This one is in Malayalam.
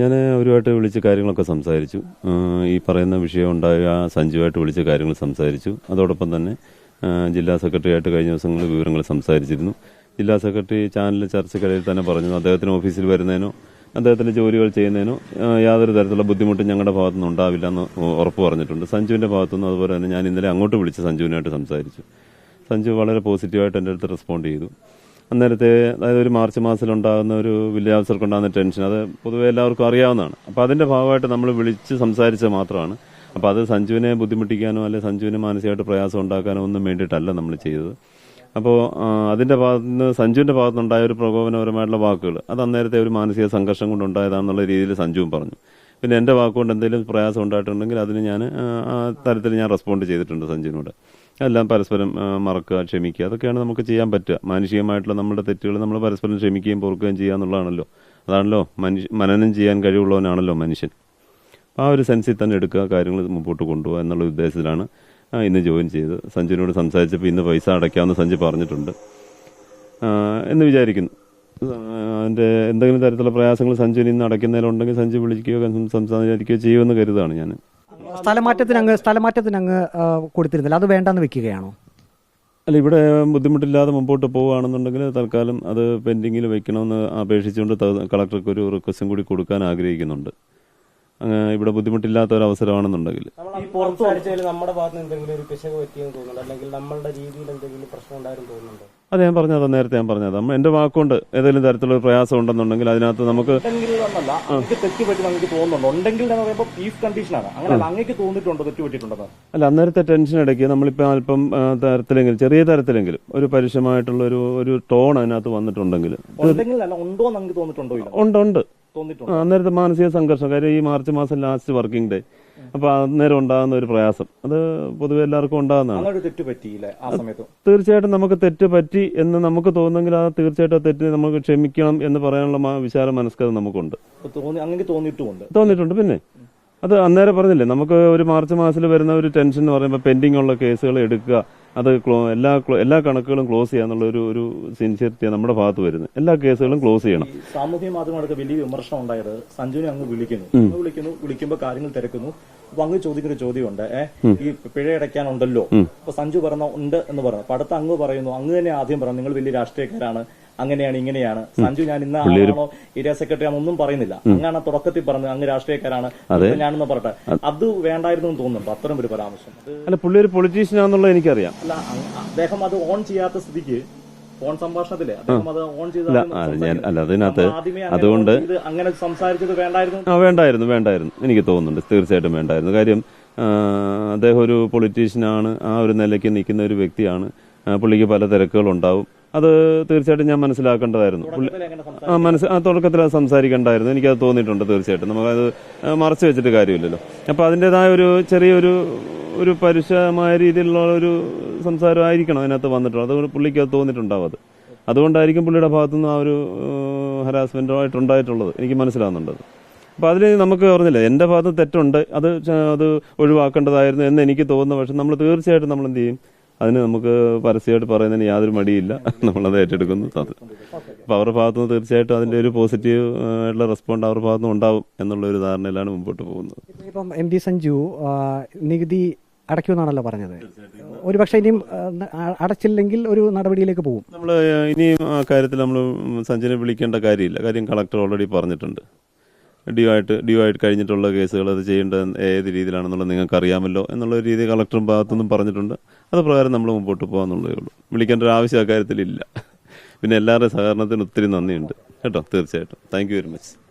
ഞാൻ അവരുമായിട്ട് വിളിച്ച് കാര്യങ്ങളൊക്കെ സംസാരിച്ചു. ഈ പറയുന്ന വിഷയം ഉണ്ടായ സഞ്ജുവായിട്ട് വിളിച്ച് കാര്യങ്ങൾ സംസാരിച്ചു. അതോടൊപ്പം തന്നെ ജില്ലാ സെക്രട്ടറിയായിട്ട് കഴിഞ്ഞ ദിവസങ്ങളിൽ വിവരങ്ങൾ സംസാരിച്ചിരുന്നു. ജില്ലാ സെക്രട്ടറി ചാനൽ ചർച്ചയ്ക്കിടയിൽ തന്നെ പറഞ്ഞു അദ്ദേഹത്തിന് ഓഫീസിൽ വരുന്നതിനോ അദ്ദേഹത്തിന്റെ ജോലികൾ ചെയ്യുന്നതിനോ യാതൊരു തരത്തിലുള്ള ബുദ്ധിമുട്ടും ഞങ്ങളുടെ ഭാഗത്തുനിന്ന് ഉണ്ടാവില്ല എന്ന് ഉറപ്പ് പറഞ്ഞിട്ടുണ്ട്. സഞ്ജുവിന്റെ ഭാഗത്തുനിന്ന് അതുപോലെ തന്നെ ഞാൻ ഇന്നലെ അങ്ങോട്ട് വിളിച്ച് സഞ്ജുവിനായിട്ട് സംസാരിച്ചു. സഞ്ജു വളരെ പോസിറ്റീവായിട്ട് എന്റെ അടുത്ത് റെസ്പോണ്ട് ചെയ്തു. അന്നേരത്തെ അതായത് ഒരു മാർച്ച് മാസത്തിലുണ്ടാകുന്ന ഒരു വില്ലേജ് ഓഫീസർക്ക് ഉണ്ടാകുന്ന ടെൻഷൻ. അത് പൊതുവെ എല്ലാവർക്കും അറിയാവുന്നതാണ്. അപ്പോൾ അതിന്റെ ഭാഗമായിട്ട് നമ്മൾ വിളിച്ച് സംസാരിച്ചത് മാത്രമാണ്. അപ്പോൾ അത് സഞ്ജുവിനെ ബുദ്ധിമുട്ടിക്കാനോ അല്ലെങ്കിൽ സഞ്ജുവിന് മാനസികമായിട്ട് പ്രയാസം ഉണ്ടാക്കാനോ ഒന്നും വേണ്ടിയിട്ടല്ല നമ്മൾ ചെയ്തത്. അപ്പോൾ അതിന്റെ ഭാഗത്ത് നിന്ന് സഞ്ജുവിന്റെ ഭാഗത്തുനിന്നുണ്ടായ ഒരു പ്രകോപനപരമായിട്ടുള്ള വാക്കുകൾ. അത് അന്നേരത്തെ ഒരു മാനസിക സംഘർഷം കൊണ്ടുണ്ടായതാണെന്നുള്ള രീതിയിൽ സഞ്ജുവും പറഞ്ഞു. പിന്നെ എന്റെ വാക്കുകൊണ്ട് എന്തെങ്കിലും പ്രയാസം ഉണ്ടായിട്ടുണ്ടെങ്കിൽ അതിന് ഞാൻ ആ, തരത്തിൽ ഞാൻ റെസ്പോണ്ട് ചെയ്തിട്ടുണ്ട് സഞ്ജുവിനോട്. എല്ലാം പരസ്പരം മറക്കുക ക്ഷമിക്കുക. അതൊക്കെയാണ് നമുക്ക് ചെയ്യാൻ പറ്റുക. മാനുഷികമായിട്ടുള്ള നമ്മുടെ തെറ്റുകൾ നമ്മൾ പരസ്പരം ക്ഷമിക്കുകയും പൊറുക്കുകയും ചെയ്യുക എന്നുള്ളതാണല്ലോ. അതാണല്ലോ മനുഷ്യ മനനം ചെയ്യാൻ കഴിവുള്ളവനാണല്ലോ മനുഷ്യൻ. ആ ഒരു സെൻസിൽ തന്നെ എടുക്കുക കാര്യങ്ങൾ മുമ്പോട്ട് കൊണ്ടുപോകുക എന്നുള്ള ഉദ്ദേശത്തിലാണ് ഇന്ന് ജോയിൻ ചെയ്ത് സഞ്ജുവിനോട് സംസാരിച്ചപ്പോൾ ഇന്ന് പൈസ അടയ്ക്കാമെന്ന് സഞ്ജു പറഞ്ഞിട്ടുണ്ട്. എന്ന് വിചാരിക്കുന്നു. ആ, അതിന്റെ എന്തെങ്കിലും തരത്തിലുള്ള പ്രയാസങ്ങൾ സഞ്ജുവിന് ഇന്ന് അടയ്ക്കുന്നതിലുണ്ടെങ്കിൽ സഞ്ജു വിളിക്കുകയോ സംസാരിക്കുകയോ ചെയ്യുമെന്ന് കരുതാണ് ഞാൻ സ്ഥലമാറ്റത്തിന് അങ്ങ് സ്ഥലമാറ്റത്തിന് അങ്ങ് കൊടുത്തിരുന്നില്ല. അത് വേണ്ടെന്ന് വെക്കുകയാണോ? അല്ല ഇവിടെ ബുദ്ധിമുട്ടില്ലാതെ മുമ്പോട്ട് പോവുകയാണെന്നുണ്ടെങ്കിൽ തൽക്കാലം അത് പെൻഡിങ്ങിൽ വെക്കണമെന്ന് അപേക്ഷിച്ചുകൊണ്ട് കളക്ടർക്ക് ഒരു റിക്വസ്റ്റും കൂടി കൊടുക്കാൻ ആഗ്രഹിക്കുന്നുണ്ട്. ഇവിടെ ബുദ്ധിമുട്ടില്ലാത്ത ഒരു അവസരമാണെന്നുണ്ടെങ്കിൽ. പുറത്ത് നമ്മുടെ ഭാഗത്ത് എന്തെങ്കിലും ഒരു പിശക് പറ്റിയെന്ന് തോന്നുന്നുണ്ട്. അല്ലെങ്കിൽ നമ്മളുടെ രീതിയിൽ എന്തെങ്കിലും പ്രശ്നം ഉണ്ടായിരുന്നു തോന്നുന്നുണ്ടോ? അത് ഞാൻ പറഞ്ഞത് നേരത്തെ ഞാൻ പറഞ്ഞത്. നമ്മൾ എന്റെ വാക്കുകൊണ്ട് ഏതെങ്കിലും തരത്തിലുള്ള ഒരു പ്രയാസം ഉണ്ടെന്നുണ്ടെങ്കിൽ അതിനകത്ത് നമുക്ക് അല്ല അന്നേരത്തെ ടെൻഷൻ ഇടയ്ക്ക് നമ്മളിപ്പോൾ അല്പം തരത്തിലെങ്കിലും ചെറിയ തരത്തിലെങ്കിലും ഒരു പരുഷമായിട്ടുള്ള ഒരു ഒരു ടോൺ അതിനകത്ത് വന്നിട്ടുണ്ടെങ്കിൽ. ഉണ്ട് ഉണ്ട്. തോന്നിയിട്ടുണ്ട്? അന്നേരത്തെ മാനസിക സംഘർഷം. കാര്യം ഈ മാർച്ച് മാസം ലാസ്റ്റ് വർക്കിംഗ് ഡേ അപ്പൊ അന്നേരം ഉണ്ടാകുന്ന ഒരു പ്രയാസം. അത് പൊതുവെ എല്ലാവർക്കും ഉണ്ടാകുന്നതാണ്. തെറ്റ് പറ്റിയില്ലേ ആ സമയത്ത്? തീർച്ചയായിട്ടും നമുക്ക് തെറ്റ് പറ്റി എന്ന് നമുക്ക് തോന്നുന്നെങ്കിൽ ആ തീർച്ചയായിട്ടും ആ തെറ്റിനെ നമുക്ക് ക്ഷമിക്കണം എന്ന് പറയാനുള്ള വിശാല മനസ്കത നമുക്കുണ്ട്. അങ്ങനെ തോന്നിയിട്ടുമുണ്ട്. തോന്നിയിട്ടുണ്ട്. പിന്നെ അത് അന്നേരം പറഞ്ഞില്ലേ നമുക്ക് ഒരു മാർച്ച് മാസത്തിൽ വരുന്ന ഒരു ടെൻഷൻ എന്ന് പറയുമ്പോൾ പെൻഡിങ് ഉള്ള കേസുകൾ എടുക്കുക. അത് ക്ലോ- എല്ലാ എല്ലാ കണക്കുകളും ക്ലോസ് ചെയ്യാന്നുള്ള ഒരു ഒരു സിൻസിയറിറ്റി നമ്മുടെ ഭാഗത്ത് വരുന്നത്. എല്ലാ കേസുകളും ക്ലോസ് ചെയ്യണം. സാമൂഹ്യ മാധ്യമങ്ങൾക്ക് വലിയ വിമർശനം ഉണ്ടായത് സഞ്ജുവിനെ അങ്ങ് വിളിക്കുന്നു. വിളിക്കുന്നു വിളിക്കുമ്പോൾ കാര്യങ്ങൾ തിരക്കുന്നു. അപ്പൊ അങ്ങ് ചോദിക്കുന്ന ചോദ്യമുണ്ട്. ഈ പിഴ അടയ്ക്കാനുണ്ടല്ലോ അപ്പൊ സഞ്ജു പറഞ്ഞ ഉണ്ട് എന്ന് പറഞ്ഞു. അപ്പൊ അടുത്ത അങ്ങ് പറയുന്നു. അങ്ങ് തന്നെ ആദ്യം പറഞ്ഞു. നിങ്ങൾ വലിയ രാഷ്ട്രീയക്കാരാണ്. അങ്ങനെയാണ് ഇങ്ങനെയാണ്. സഞ്ജു ഞാൻ ഇന്ന് ആളാണോ? ഏരിയ സെക്രട്ടറി ഒന്നും പറയുന്നില്ല. അങ്ങനെ തുടക്കത്തിൽ പറഞ്ഞത് അങ്ങ് രാഷ്ട്രീയക്കാരാണ്. ഞാനെന്ന് പറയട്ടെ. അത് വേണ്ടായിരുന്നു എന്ന് തോന്നുന്നുണ്ട്? അത്തരം ഒരു പരാമർശം. അല്ല പുള്ളി ഒരു പൊളിറ്റീഷ്യൻ ആണെന്നുള്ളത് എനിക്കറിയാം. അല്ല അദ്ദേഹം അത് ഓൺ ചെയ്യാത്ത സ്ഥിതിക്ക് ഫോൺ സംഭാഷണത്തിൽ അദ്ദേഹം അത് ഓൺ ചെയ്ത് അല്ല ഞാൻ അല്ല അതിനകത്ത് അതുകൊണ്ട് അങ്ങനെ സംസാരിച്ചത് വേണ്ടായിരുന്നു? വേണ്ടായിരുന്നു വേണ്ടായിരുന്നു. എനിക്ക് തോന്നുന്നുണ്ട് തീർച്ചയായിട്ടും വേണ്ടായിരുന്നു. കാര്യം അദ്ദേഹം ഒരു പൊളിറ്റീഷ്യനാണ് ആ ഒരു നിലയ്ക്ക് നിൽക്കുന്ന ഒരു വ്യക്തിയാണ്. പുള്ളിക്ക് പല തിരക്കുകളുണ്ടാവും. അത് തീർച്ചയായിട്ടും ഞാൻ മനസ്സിലാക്കേണ്ടതായിരുന്നു. ആ മനസ്സ് ആ തുടക്കത്തിൽ അത് സംസാരിക്കേണ്ടായിരുന്നു എനിക്കത് തോന്നിയിട്ടുണ്ട് തീർച്ചയായിട്ടും. നമുക്കത് അത് മറച്ചു വെച്ചിട്ട് കാര്യമില്ലല്ലോ. അപ്പൊ അതിന്റെതായ ഒരു ചെറിയൊരു ഒരു പരുഷമായ രീതിയിലുള്ള ഒരു സംസാരമായിരിക്കണം അതിനകത്ത് വന്നിട്ടുള്ളത്. അതുകൊണ്ട് പുള്ളിക്ക് അത് തോന്നിയിട്ടുണ്ടാവും അത്. അതുകൊണ്ടായിരിക്കും പുള്ളിയുടെ ഭാഗത്തുനിന്ന് ആ ഒരു ഹരാസ്മെന്റോ ആയിട്ടുണ്ടായിട്ടുള്ളത് എനിക്ക് മനസ്സിലാവുന്നുണ്ട് അപ്പോൾ അപ്പൊ അതിൽ നമുക്ക് പറഞ്ഞില്ല എന്റെ ഭാഗത്ത് തെറ്റുണ്ട് അത് അത് ഒഴിവാക്കേണ്ടതായിരുന്നു എന്ന് എനിക്ക് തോന്നുന്നു പക്ഷെ നമ്മൾ തീർച്ചയായിട്ടും നമ്മൾ എന്ത് ചെയ്യും? അതിന് നമുക്ക് പരസ്യമായിട്ട് പറയുന്നതിന് യാതൊരു മടിയില്ല. നമ്മളത് ഏറ്റെടുക്കുന്നു. അത് അവരുടെ അവരുടെ ഭാഗത്തുനിന്ന് തീർച്ചയായിട്ടും അതിന്റെ ഒരു പോസിറ്റീവ് ആയിട്ടുള്ള റെസ്പോണ്ട് അവരുടെ ഭാഗത്തുനിന്ന് ഉണ്ടാവും എന്നുള്ള ഒരു ധാരണയിലാണ് മുമ്പോട്ട് പോകുന്നത്. ഇപ്പം എം ഡി സഞ്ജു നികുതി അടയ്ക്കുമെന്നാണല്ലോ പറഞ്ഞത്. ഒരു പക്ഷേ ഇനിയും അടച്ചില്ലെങ്കിൽ ഒരു നടപടിയിലേക്ക് പോകും. നമ്മൾ ഇനിയും ആ കാര്യത്തിൽ നമ്മൾ സഞ്ജനെ വിളിക്കേണ്ട കാര്യമില്ല. കാര്യം കളക്ടർ ഓൾറെഡി പറഞ്ഞിട്ടുണ്ട്. ഡ്യൂ ആയിട്ട് ഡ്യൂ ആയിട്ട് കഴിഞ്ഞിട്ടുള്ള കേസുകൾ അത് ചെയ്യേണ്ടത് ഏത് രീതിയിലാണെന്നുള്ളത് നിങ്ങൾക്ക് അറിയാമല്ലോ എന്നുള്ള രീതി കളക്ടറും ഭാഗത്തുനിന്നും പറഞ്ഞിട്ടുണ്ട്. അത് പ്രകാരം നമ്മൾ മുമ്പോട്ട് പോകാന്നുള്ളതേ ഉള്ളൂ. വിളിക്കേണ്ട ഒരു ആവശ്യം അക്കാര്യത്തിലില്ല പിന്നെ എല്ലാവരുടെയും സഹകരണത്തിന് ഒത്തിരി നന്ദിയുണ്ട്. കേട്ടോ? തീർച്ചയായിട്ടും. Thank very much